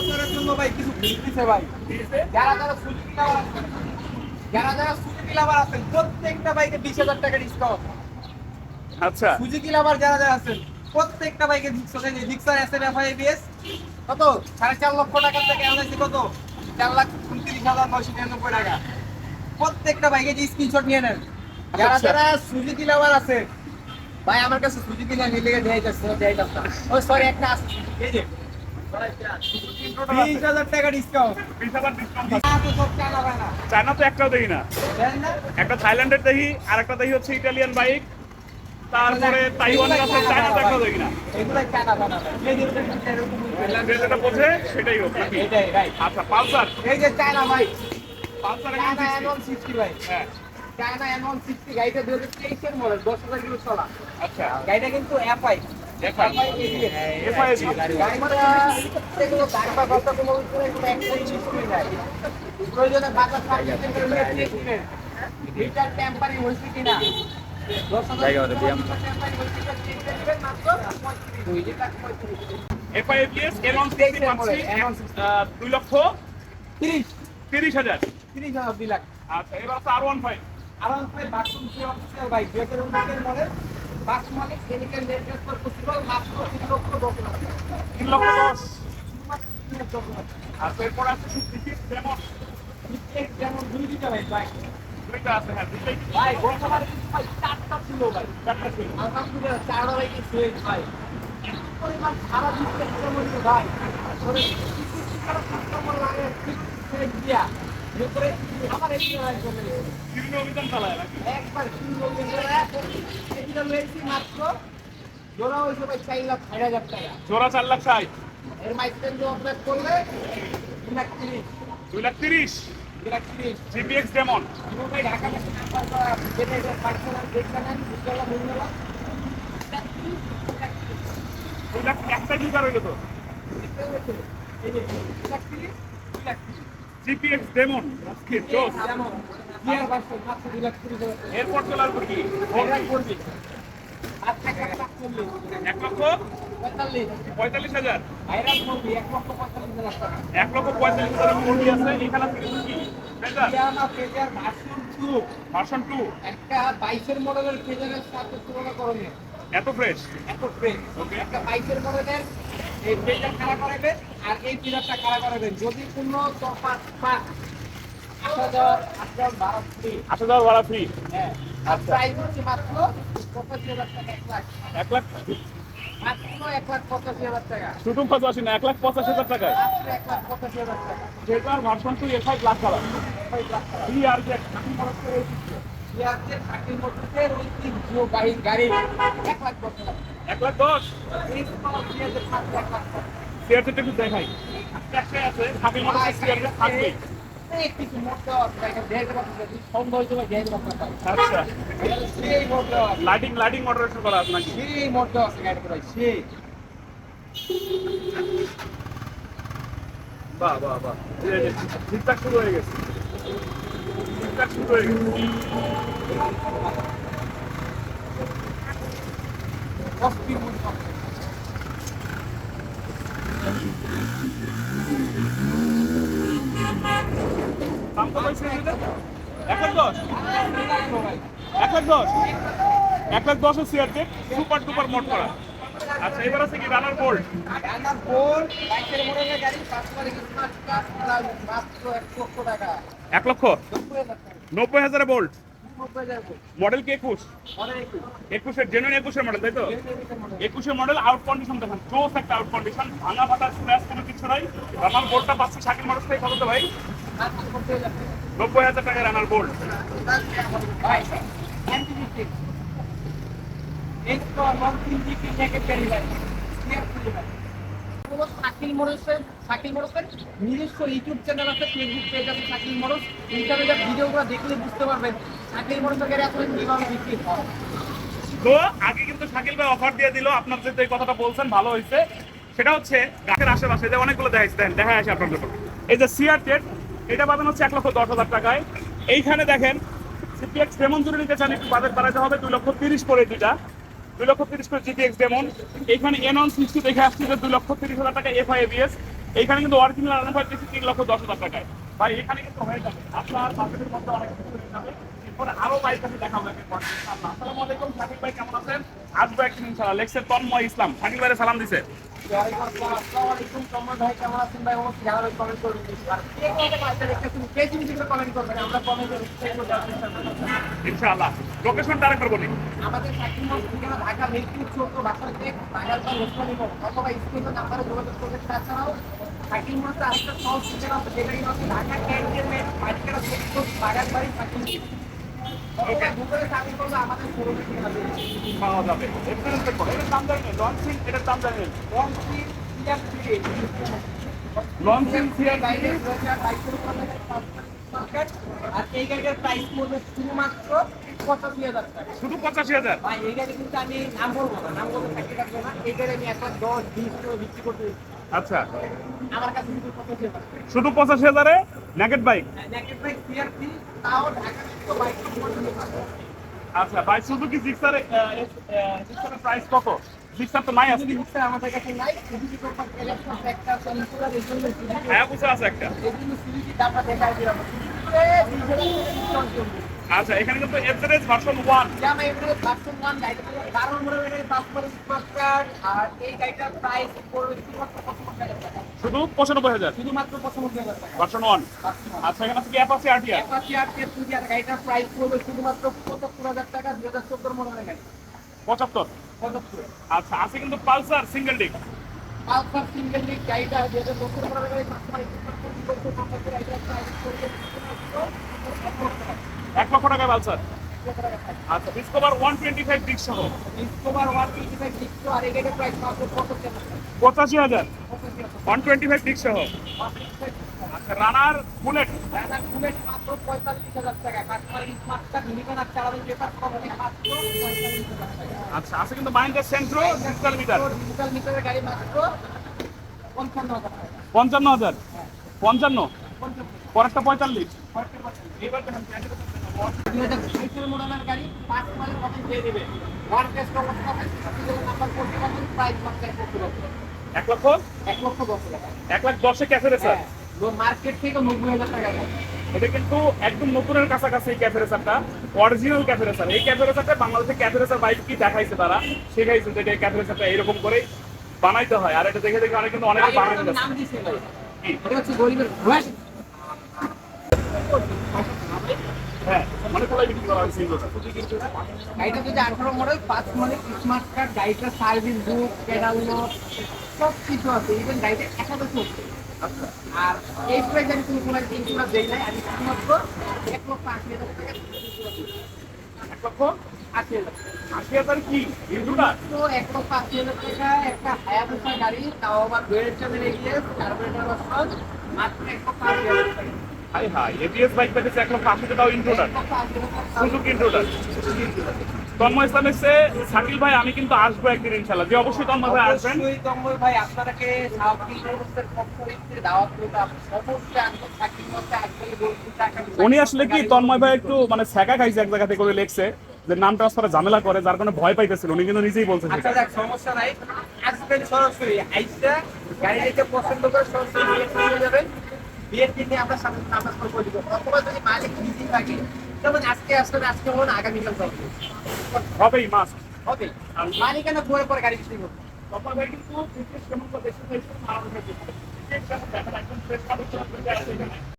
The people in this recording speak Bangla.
প্রচারের জন্য ভাই কিছু ফ্রি ভাই। যারা যারা সুজুকি যারা যারা সুজুকি লাভার আছেন প্রত্যেকটা বাইকে বিশ হাজার টাকা ডিসকাউন্ট আচ্ছা। সুজুকি লাভার যারা যারা আছেন প্রত্যেকটা বাইকে Gixxer Gixxer S M F I কত? সাড়ে চার লক্ষ টাকার থেকে এমএসি কত? চার লাখ উনত্রিশ হাজার নয়শো নিরানব্বই টাকা। প্রত্যেকটা বাইকে যে স্ক্রিনশট নিয়ে নেন। যারা আচ্ছা। যারা সুজুকি লাভার আছে ভাই আমার কাছে সুজুকি না নিলে যাচ্ছে দেয় যাচ্ছে ও সরি একটা আছে এই যে চায়না তো একটাও দেখি না। একটা থাইল্যান্ডের দেখি আর একটা দেখি হচ্ছে ইটালিয়ান বাইক। তারপরে তাইওয়ানের আছে চায়না একটাও দেখি না। যেটা বোঝে সেটাই হোক নাকি? আচ্ছা পালসার। এই যে চায়না ভাই পালসার এখন সিক্সটি ভাই হ্যাঁ। চায়না এনন সিক্সটি গাড়িটা দু হাজার তেইশের মডেল দশ হাজার কিলো চলা। আচ্ছা। গাড়িটা কিন্তু এফআই প্রয়োজনে বাজার লিটার টেম্পারি হয়েছে কিনা এফআইএপিএস এনন সিক্সটি পাচ্ছি Aeron দুই লক্ষ তিরিশ। তিরিশ হাজার। তিরিশ হাজার দুই লাখ। আচ্ছা এবার আর ওয়ান ফাইভ আরাম করে বাথরুম সে অফিসিয়াল বাইক মডেল বাস মালিক মাত্র তিন লক্ষ দশ লাখ। তিন লক্ষ দশ। আর এরপর আছে যেমন যেমন দুই ভাই দুইটা আছে হ্যাঁ দুইটাই ভাই গতবার কিন্তু ভাই চারটা ছিল ভাই। চারটা ছিল। আলহামদুলিল্লাহ চারটা বাইক সুইচ ভাই। এত পরিমাণ সারা ভাই। লাগে ঠিক দিয়া। আমার এই চলে গেছে বিভিন্ন অভিযান চালায় একবার এটা মাত্র জোড়া হয়েছে ভাই চার লাখ ষাট হাজার টাকা। জোড়া চার লাখ ষাট। এর মাইস্টেন যে অপারেট করলে দুই লাখ তিরিশ। দুই লাখ তিরিশ। দুই লাখ তিরিশ। জিপিএক্স ডেমন ভাই ঢাকা নাম্বার করা যেটা এটা পার্সোনাল দেখবেন বুঝতে দুই লাখ একটা জুতা রইল তো এই যে দুই লাখ তিরিশ। দুই লাখ তিরিশ। জিপিএক্স ডেমন আজকে জোস এরপর চলার পর কি? এক লক্ষ পঁয়তাল্লিশ হাজার। এক লক্ষ পঁয়তাল্লিশ হাজার কোটি আছে। এখানে কি ভার্সন টু। একটা বাইশের মডেলের ফেজারের সাথে তুলনা করবে এত ফ্রেশ এত ফ্রেশ একটা বাইশের মডেলের এই ফেজার খাড়া করাবেন আর এই ফিলারটা খাড়া করাবেন? যদি কোনো তফাৎ পান আসা যাওয়ার আসা বারো ফ্রি আট হাজার ভাড়া ফ্রি হ্যাঁ আর প্রাইস হচ্ছে মাত্র পঁচাশি হাজার টাকা এক লাখ। এক লাখ পঁচাশি? শুধু পঁচাশি না এক লাখ পঁচাশি হাজার পঁচাশি টাকা। Fazer version two F five lakh টাকা আর যে ষাটের মধ্যে ঐতিহ্যবাহী গাড়ি এক লাখ টাকা। এক লাখ দশ। সিয়ারটা একটু দেখাই। আছে পাই। আচ্ছা। লাইটিং লাইটিং মডারেশন করা আছে নাকি? সেই মোট আছে গাড়িতে ভাই, সেই। বাহ। বাহ বাহ ঠিকঠাক শুরু হয়ে গেছে। ঠিকঠাক শুরু হয়ে গেছে। অস্থির এটার? এক লাখ দশ আর। এক লাখ দশ এক লাখ দশের সিয়ারটেক সুপার ডুপার মোট করা আচ্ছা এবার আছে কি রানার মাত্র এক লক্ষ টাকা। এক লক্ষ নব্বই হাজার টাকা। মডেল কি একুশ। একুশের জেনুইন একুশের মডেল তাই তো একুশের মডেল। আউট কন্ডিশন দেখেন জোস একটা আউট কন্ডিশন ভাঙা ফাটা স্ক্র্যাচ কোনো কিছু নাই রানার বোর্ডটা পাচ্ছি শাকিল মোটরস থেকে কত ভাই নব্বই হাজার টাকা। রানার anti-mistake. এই তো non-thinking jacket গাড়ি ভাই। Clear খুলে নিজস্ব ইউটিউব চ্যানেল আছে ফেসবুক ভিডিওগুলো দেখলে বুঝতে পারবেন শাকিল বিক্রি হয়। আগে কিন্তু শাকিল ভাই অফার দিয়ে দিল, আপনার যে কথাটা বলছেন, ভালো হয়েছে। সেটা হচ্ছে গাছের আশেপাশে যে অনেকগুলো দেখাইছে দেন দেখা আসে আপনার এই যে সিআর টেট এটা পাবেন হচ্ছে এক লক্ষ দশ হাজার টাকায়। এইখানে দেখেন জিপিএক্স ডেমন জুড়ে নিতে চান, একটু বাজেট বাড়াতে হবে, দুই লক্ষ তিরিশ করে দুইটা দুই লক্ষ তিরিশ করে জিপিএক্স ডেমন এইখানে এনন সিক্সটি দেখে আসছে যে দুই লক্ষ তিরিশ হাজার টাকা এফআই এবিএস এইখানে কিন্তু অরিজিনাল রানার পাইতেছি তিন লক্ষ দশ হাজার টাকায়। ভাই এখানে কিন্তু হয়ে যাবে। আপনার মার্কেটের মধ্যে অনেক কিছু হয়ে যাবে। এরপরে আরও বাইক এক, ইনশাআল্লাহ। আসসালামু আলাইকুম শাকিব ভাই কেমন আছেন? আসব একদিন ইনশাআল্লাহ। লেখছে তন্ময় ইসলাম। শাকিব ভাইয়ের সালাম দিছে। ইনশাআল্লাহ। লোকেশনটা আরেকবার বলি আমাদের ঢাকা বাসার চেক বাগারপাল ওসমানী মোড় অথবা স্ক্রিনের নাম্বারে যোগাযোগ করবেন তাছাড়াও আরেকটা সহজ যেটা কিনা হচ্ছে ঢাকা ক্যান্টনমেন্ট ওকে গুগলে সার্চ করলে আমাদের। পাওয়া যাবে। দাম লঞ্চিং দাম লঞ্চিং আর থেকে এই গাড়িটার প্রাইস শুধুমাত্র শুধু পঁচাশি হাজার। আচ্ছা শুধু পঁচাশি হাজারে ন্যাকেট বাইক বাইক বাইক আচ্ছা ভাই সুজুকি জিক্সার প্রাইস কত জিক্সার তো নাই আমাদের কাছে নাই একটা হ্যাঁ বুঝে আছে একটা এই জন্য আচ্ছা এখানে কিন্তু এভারেজ ভার্সন ওয়ান জামা এবারে ভার্সন ওয়ান গাড়িটা কারণ মনে হয় পাঁচ স্মার্ট কার্ড আর এই গাড়িটার প্রাইস পড়বে শুধুমাত্র পঁচানব্বই হাজার টাকা। শুধু পঁচানব্বই হাজার? শুধুমাত্র পঁচানব্বই হাজার টাকা। ভার্সন ওয়ান আচ্ছা এখানে আছে কি অ্যাপ আছে RTR Apache R K two R গাড়িটার প্রাইস পড়বে শুধুমাত্র পঁচাত্তর হাজার টাকা দুই হাজার চোদ্দোর মডেলের গাড়ি। পঁচাত্তর? পঁচাত্তর। আচ্ছা আছে কিন্তু Pulsar single disc Pulsar single disc গাড়িটা দুই হাজার চোদ্দোর মডেলের গাড়ি সবসময় একটু করতে করতে গাড়িটার প্রাইস পড়বে এক লক্ষ টাকায় পালসার আচ্ছা Discover one twenty five disc সহ Discover one twenty five disc আর এই গাড়িটার প্রাইস মাত্র পঁচাশি হাজার। ওয়ান টোয়েন্টি ফাইভ ডিক সহ আচ্ছা রানার বুলেট টাকা বুলেট মাত্র পঁয়তাল্লিশ হাজার টাকা। কাস্টমার স্মার্ট কার্ড নিবেন আর চালাবেন পেপার কমে মাত্র পঁয়তাল্লিশ হাজার টাকা। আচ্ছা আছে কিন্তু মাইন্ডের সেন্ট্রো ডিজিটাল মিটার ডিজিটাল মিটারের গাড়ি মাত্র পঞ্চান্ন হাজার পঞ্চান্ন হাজার? পঞ্চান্ন? পঞ্চান্ন। পরেরটা পঁয়তাল্লিশ। দেখেন দুই হাজার গাড়ি পাঁচ কপি দিয়ে দেবে ওয়ান টেস্ট অবস্থা হবে নাম্বার করতে পারবেন প্রাইস মাত্র এক লক্ষ? এক লক্ষ এক লক্ষ দশ টাকা এক লাখ দশে ক্যাফে রেসার হ্যাঁ মার্কেট থেকে নব্বই হাজার টাকা এটা কিন্তু একদম নতুনের কাছাকাছি এই ক্যাফে রেসারটা অরিজিনাল ক্যাফে রেসার এই ক্যাফে রেসারটা বাংলাদেশে ক্যাফে রেসার বাইক কি দেখাইছে তারা? শিখাইছে যে ক্যাফে রেসারটা এরকম করেই বানাইতে হয়। আর এটা দেখে দেখে অনেক কিন্তু অনেকে ভাই, বানাই এটার দিচ্ছে নাম দিছে ভাই। কি? এটা হচ্ছে গরিবের ভয়েস হ্যাঁ। গাড়িটা যদি আঠারো মডেল পাঁচ স্মার্ট কার্ড গাড়িটা সার্ভিস বুক পেডাল সব কিছু আছে। ইভেন গাড়িটা একাদশ হচ্ছে। আর এই প্রাইস আমি কোনো কোনো ইন্স্যুরেন্স দেই নাই। আমি শুধুমাত্র এক লক্ষ আশি হাজার টাকা এক লক্ষ আশি হাজার আশি হাজার কি? তো এক লক্ষ আশি হাজার টাকা একটা গাড়ি তাও আবার দুয়ের চালের এগিয়েস কার্বোরেটর মাত্র এক লক্ষ আশি হাজার টাকা। High high. এবিএস বাইক পেতেছে এক লক্ষ আশি টাকাও সুযোগ ইন্টুটার তন্ময় ইসলাম এসে শাকিল ভাই আমি কিন্তু আসব একদিন ইনশাল্লাহ যে অবশ্যই তন্ময় ভাই আসবেন। কমল ভাই আপনাকে উনি আসলে কি তন্ময় ভাই একটু মানে ছ্যাঁকা খাইছে এক জায়গা থেকে করে লেখছে যে নাম ট্রান্সফারে ঝামেলা করে যার কারণে ভয় পাইতেছিল। উনি কিন্তু নিজেই বলছে আচ্ছা দেখ সমস্যা নাই। আসবেন সরাসরি আইসা গাড়ি পছন্দ করে সরাসরি নিয়ে যাবেন বিয়ের দিনে আমরা সাথে নামাজ পড়ব অথবা যদি মালিক বিজি থাকে যেমন আজকে আসবেন আজকে হন আগামীকাল যাবে হবেই মাস্ট হবে মালিকানা পরে পরে গাড়ি বিক্রি করব ভাই কিন্তু কেমন দেশে দেশে মারা গেছে ক্রিকেট দেখা